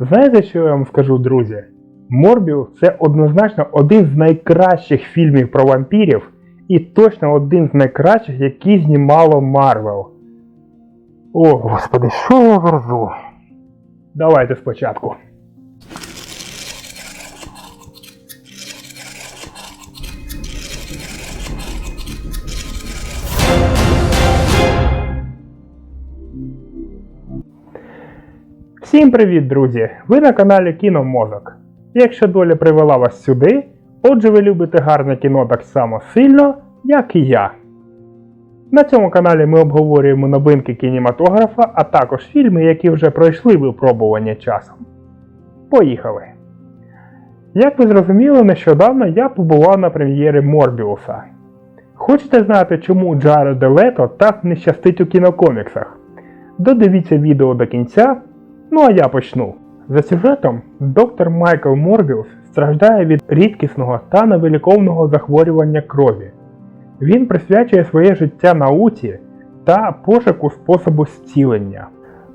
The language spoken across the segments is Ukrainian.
Знаєте, що я вам скажу, друзі? Морбіус це однозначно один з найкращих фільмів про вампірів і точно один з найкращих, які знімало Марвел. О, господи, що я верзу? Давайте спочатку. Всім привіт, друзі! Ви на каналі Кіномозок. Якщо доля привела вас сюди, отже ви любите гарне кіно так само сильно, як і я. На цьому каналі ми обговорюємо новинки кінематографа, а також фільми, які вже пройшли випробування часом. Поїхали! Як ви зрозуміли, нещодавно я побував на прем'єрі Морбіуса. Хочете знати, чому Джареду Лето так не щастить у кінокоміксах? Додивіться відео до кінця, Ну а я почну. За сюжетом, доктор Майкл Морбіус страждає від рідкісного та невиліковного захворювання крові. Він присвячує своє життя науці та пошуку способу зцілення.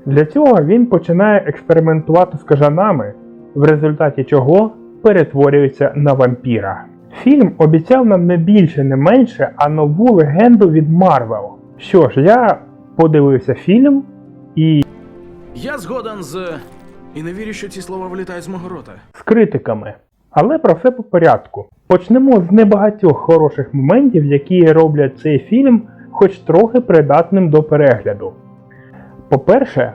Для цього він починає експериментувати з кажанами, в результаті чого перетворюється на вампіра. Фільм обіцяв нам не більше, не менше, а нову легенду від Марвел. Що ж, я подивився фільм і Я згоден з. І не вірю, що ці слова вилітають з мого рота. з критиками. Але про все по порядку. Почнемо з небагатьох хороших моментів, які роблять цей фільм хоч трохи придатним до перегляду. По-перше,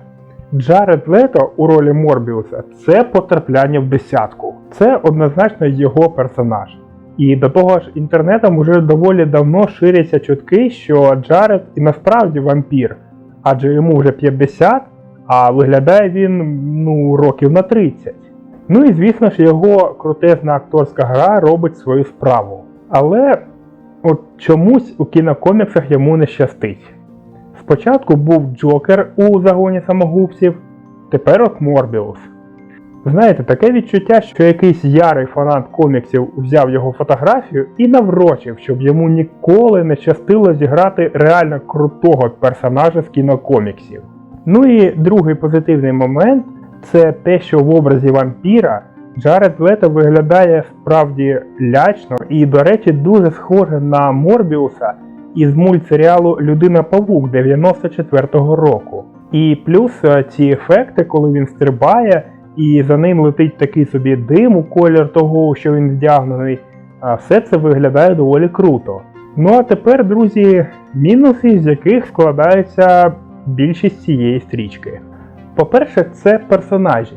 Джаред Лето у ролі Морбіуса це потрапляння в десятку. Це однозначно його персонаж. І до того ж, інтернетом уже доволі давно ширяться чутки, що Джаред і насправді вампір, адже йому вже 50, а виглядає він ну, років на 30. Ну і звісно ж, його крутезна акторська гра робить свою справу. Але от чомусь у кінокоміксах йому не щастить. Спочатку був Джокер у загоні самогубців, тепер от Морбіус. Знаєте, таке відчуття, що якийсь ярий фанат коміксів взяв його фотографію і наврочив, щоб йому ніколи не щастило зіграти реально крутого персонажа з кінокоміксів. Ну і другий позитивний момент це те, що в образі вампіра Джаред Лето виглядає справді лячно і, до речі, дуже схоже на Морбіуса із мультсеріалу Людина Павук 94-го року. І плюс е, ці ефекти, коли він стрибає, і за ним летить такий собі дим у колір того, що він вдягнений, все це виглядає доволі круто. Ну а тепер, друзі, мінуси, з яких складається більшість цієї стрічки. По-перше, це персонажі.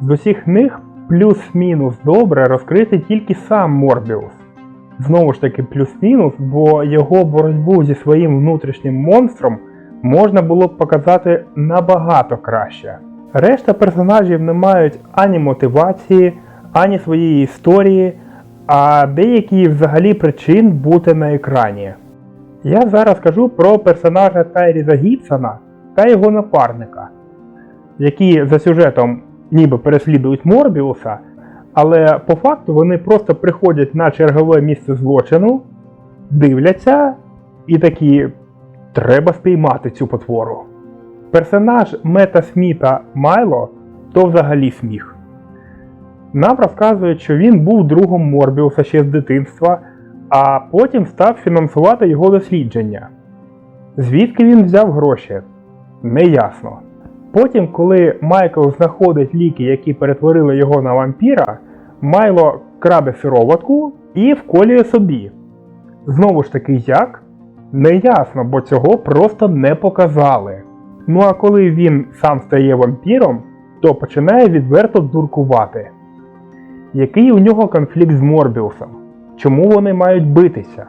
З усіх них плюс-мінус добре розкрити тільки сам Морбіус. Знову ж таки, плюс-мінус, бо його боротьбу зі своїм внутрішнім монстром можна було б показати набагато краще. Решта персонажів не мають ані мотивації, ані своєї історії, а деякі взагалі причин бути на екрані. Я зараз кажу про персонажа Тайріза Гібсона та його напарника, які за сюжетом ніби переслідують Морбіуса, але по факту вони просто приходять на чергове місце злочину, дивляться і такі треба спіймати цю потвору. Персонаж Мета Сміта Майло то взагалі сміх. Нам розказують, що він був другом Морбіуса ще з дитинства, а потім став фінансувати його дослідження. Звідки він взяв гроші? Неясно. Потім, коли Майкл знаходить ліки, які перетворили його на вампіра, Майло краде сироватку і вколює собі. Знову ж таки, як? Неясно, бо цього просто не показали. Ну а коли він сам стає вампіром, то починає відверто дуркувати. Який у нього конфлікт з Морбіусом? Чому вони мають битися?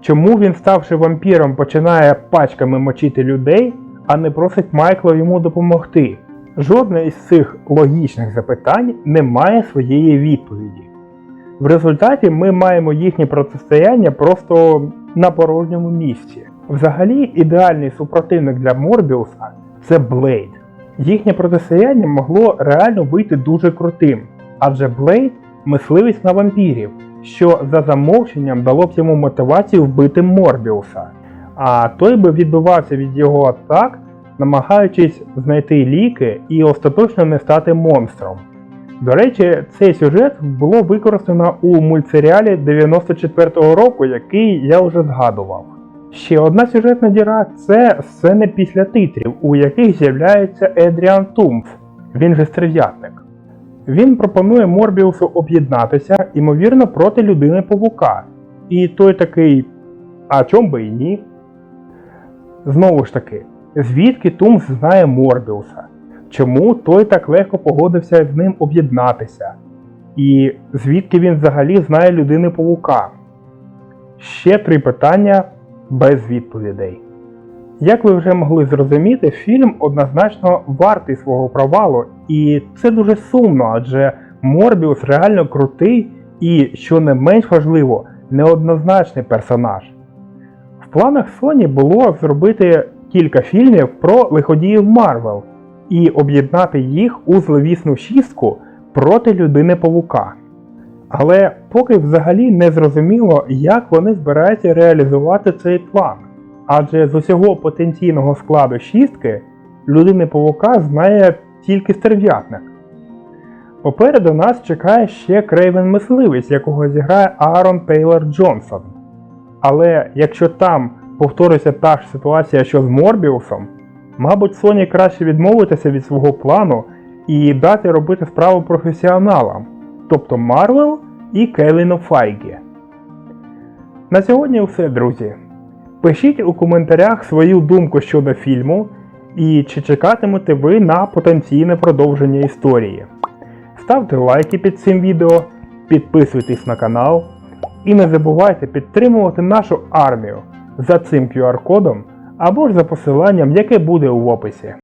Чому він, ставши вампіром, починає пачками мочити людей, а не просить Майкла йому допомогти? Жодне із цих логічних запитань не має своєї відповіді. В результаті ми маємо їхнє протистояння просто на порожньому місці. Взагалі, ідеальний супротивник для Морбіуса це Блейд. Їхнє протистояння могло реально вийти дуже крутим, адже Блейд мисливець на вампірів, що за замовченням дало б йому мотивацію вбити Морбіуса. А той би відбивався від його атак намагаючись знайти ліки і остаточно не стати монстром. До речі, цей сюжет було використано у мультсеріалі 94-го року, який я вже згадував. Ще одна сюжетна діра це сцени після титрів, у яких з'являється Едріан Тумф, він же стерв'ятник. Він пропонує Морбіусу об'єднатися, ймовірно, проти людини павука. І той такий, а чом би і ні? Знову ж таки, звідки Тумс знає Морбіуса? Чому той так легко погодився з ним об'єднатися? І звідки він взагалі знає людини павука? Ще три питання без відповідей. Як ви вже могли зрозуміти, фільм однозначно вартий свого провалу, і це дуже сумно, адже Морбіус реально крутий і, що не менш важливо, неоднозначний персонаж. В планах Sony було зробити кілька фільмів про лиходіїв Марвел і об'єднати їх у зловісну шістку проти людини павука. Але поки взагалі не зрозуміло, як вони збираються реалізувати цей план. Адже з усього потенційного складу шістки людини павука знає тільки стерв'ятник. Попереду нас чекає ще Крейвен Мисливець, якого зіграє Аарон Тейлор Джонсон. Але якщо там повториться та ж ситуація, що з Морбіусом, мабуть, Sony краще відмовитися від свого плану і дати робити справу професіоналам, тобто Марвел і Кевіну Файгі. На сьогодні все, друзі. Пишіть у коментарях свою думку щодо фільму і чи чекатимете ви на потенційне продовження історії. Ставте лайки під цим відео, підписуйтесь на канал і не забувайте підтримувати нашу армію за цим QR-кодом або ж за посиланням, яке буде у описі.